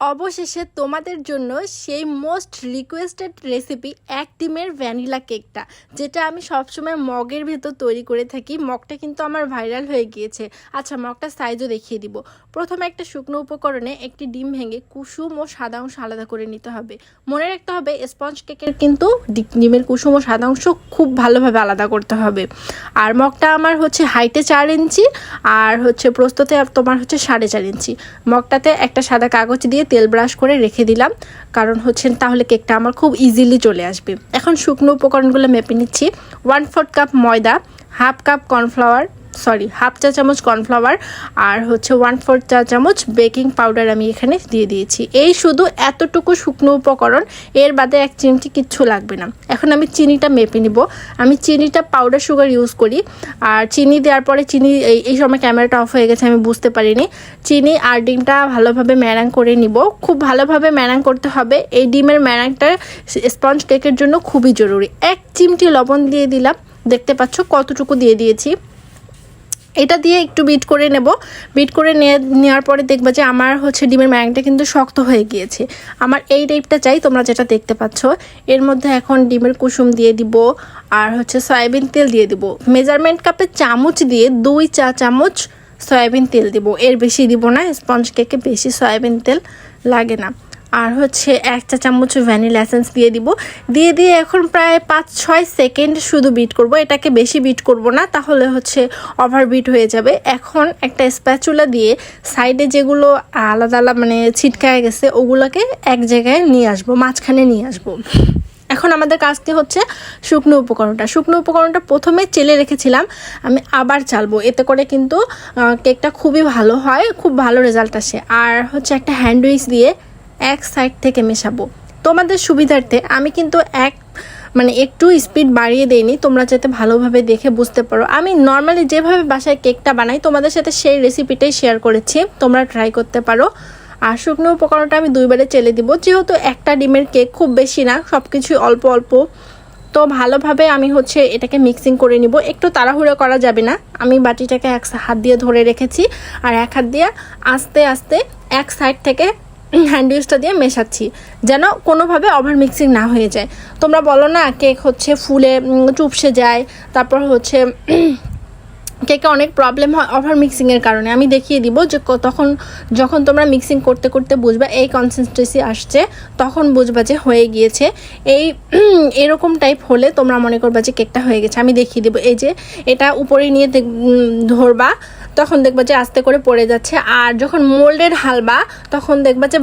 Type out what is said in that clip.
অবশেষে তোমাদের জন্য সেই মোস্ট রিকোয়েস্টেড রেসিপি এক ডিমের ভ্যানিলা কেকটা যেটা আমি সবসময় মগের ভেতর তৈরি করে থাকি। মগটা কিন্তু আমার ভাইরাল হয়ে গিয়েছে। আচ্ছা মগটার সাইজও দেখিয়ে দিব। প্রথমে একটা শুকনো উপকরণে একটি ডিম ভেঙে কুসুম ও সাদা অংশ আলাদা করে নিতে হবে। মনে রাখতে হবে স্পঞ্জ কেকের কিন্তু ডিমের কুসুম ও সাদা অংশ খুব ভালোভাবে আলাদা করতে হবে। আর মগটা আমার হচ্ছে হাইটে চার ইঞ্চি, আর হচ্ছে প্রস্তুতে তোমার হচ্ছে সাড়ে চার ইঞ্চি। মগটাতে একটা সাদা কাগজ দিয়ে তেল ব্রাশ করে রেখে দিলাম। কারণ হচ্ছে তাহলে কেকটা আমার খুব ইজিলি চলে আসবে। এখন শুকনো উপকরণগুলো মেপে নিচ্ছি। ওয়ান ফোর্থ কাপ ময়দা half cup cornflour sorry, half চা চামচ কর্নফ্লাওয়ার আর হচ্ছে ওয়ান ফোর চা চামচ বেকিং পাউডার আমি এখানে দিয়ে দিয়েছি। এই শুধু এতটুকু শুকনো উপকরণ, এর বাদে এক চিমটি কিচ্ছু লাগবে না। এখন আমি চিনিটা মেপে নিব। আমি চিনিটা পাউডার সুগার ইউজ করি, আর চিনি দেওয়ার পরে চিনি, এই সময় ক্যামেরাটা অফ হয়ে গেছে, আমি বুঝতে পারিনি। চিনি আর ডিমটা ভালোভাবে ম্যারাং করে নিব। খুব ভালোভাবে ম্যারাং করতে হবে। এই ডিমের ম্যারাংটা স্পঞ্জ কেকের জন্য খুবই জরুরি। এক চিমটি লবণ দিয়ে দিলাম। দেখতে পাচ্ছ কতটুকু দিয়ে দিয়েছি। এটা দিয়ে একটু বিট করে নেব। বিট করে নেওয়ার পরে দেখবা যে আমার হচ্ছে ডিমের ম্যাংটা কিন্তু শক্ত হয়ে গিয়েছে। আমার এই টাইপটা চাই, তোমরা যেটা দেখতে পাচ্ছ। এর মধ্যে এখন ডিমের কুসুম দিয়ে দিব, আর হচ্ছে সয়াবিন তেল দিয়ে দিব। মেজারমেন্ট কাপে চামচ দিয়ে দুই চা চামচ সয়াবিন তেল দিব। এর বেশি দিব না স্পঞ্জ কেকে বেশি সয়াবিন তেল লাগে না। আর হচ্ছে এক চা চামচ ভ্যানিলা এসেন্স দিয়ে দিব। দিয়ে দিয়ে এখন প্রায় পাঁচ, ছয় সেকেন্ড শুধু বিট করব। এটাকে বেশি বিট করব না, তাহলে হচ্ছে ওভার বিট হয়ে যাবে। এখন একটা স্প্যাচুলা দিয়ে সাইডে যেগুলো আলাদা আলাদা মানে ছিটকায় গেছে, ওগুলোকে এক জায়গায় নিয়ে আসব, মাঝখানে নিয়ে আসব। এখন আমাদের কাজটি হচ্ছে শুকনো উপকরণটা। শুকনো উপকরণটা প্রথমে চেলে রেখেছিলাম, আমি আবার চালবো। এতে করে কিন্তু কেকটা খুবই ভালো হয়, খুব ভালো রেজাল্ট আসে। আর হচ্ছে একটা হ্যান্ডউইচ দিয়ে এক সাইড থেকে মেশাবো। তোমাদের সুবিধার্থে আমি কিন্তু এক মানে একটু স্পিড বাড়িয়ে দেইনি, তোমরা যাতে ভালোভাবে দেখে বুঝতে পারো। আমি নর্মালি যেভাবে বাসায় কেকটা বানাই, তোমাদের সাথে সেই রেসিপিটাই শেয়ার করেছি, তোমরা ট্রাই করতে পারো। আর শুকনো উপকরণটা আমি দুইবারে চেলে দিব, যেহেতু একটা ডিমের কেক খুব বেশি না সব কিছুই অল্প অল্প। তো ভালোভাবে আমি হচ্ছে এটাকে মিক্সিং করে নিব, একটু তাড়াহুড়ো করা যাবে না। আমি বাটিটাকে এক হাত দিয়ে ধরে রেখেছি, আর এক হাত দিয়ে আস্তে আস্তে এক সাইড থেকে হ্যান্ডউইচটা দিয়ে মেশাচ্ছি, যেন কোনোভাবে ওভার মিক্সিং না হয়ে যায়। তোমরা বলো না, কেক হচ্ছে ফুলে চুপসে যায়, তারপর হচ্ছে কেকে অনেক প্রবলেম হয় ওভার মিক্সিংয়ের কারণে। আমি দেখিয়ে দিব যে তখন যখন তোমরা মিক্সিং করতে করতে বুঝবা, এই কনসিস্টেন্সি আসছে, তখন বুঝবা যে হয়ে গিয়েছে। এই এরকম টাইপ হলে তোমরা মনে করবা যে কেকটা হয়ে গেছে। আমি দেখিয়ে দেবো, এই যে এটা উপরে নিয়ে ধরবা। তখন দেখবা যে আস্তে করে পড়ে যাচ্ছে। আর যখন মোল্ডের হালবা তখন দেখবা যে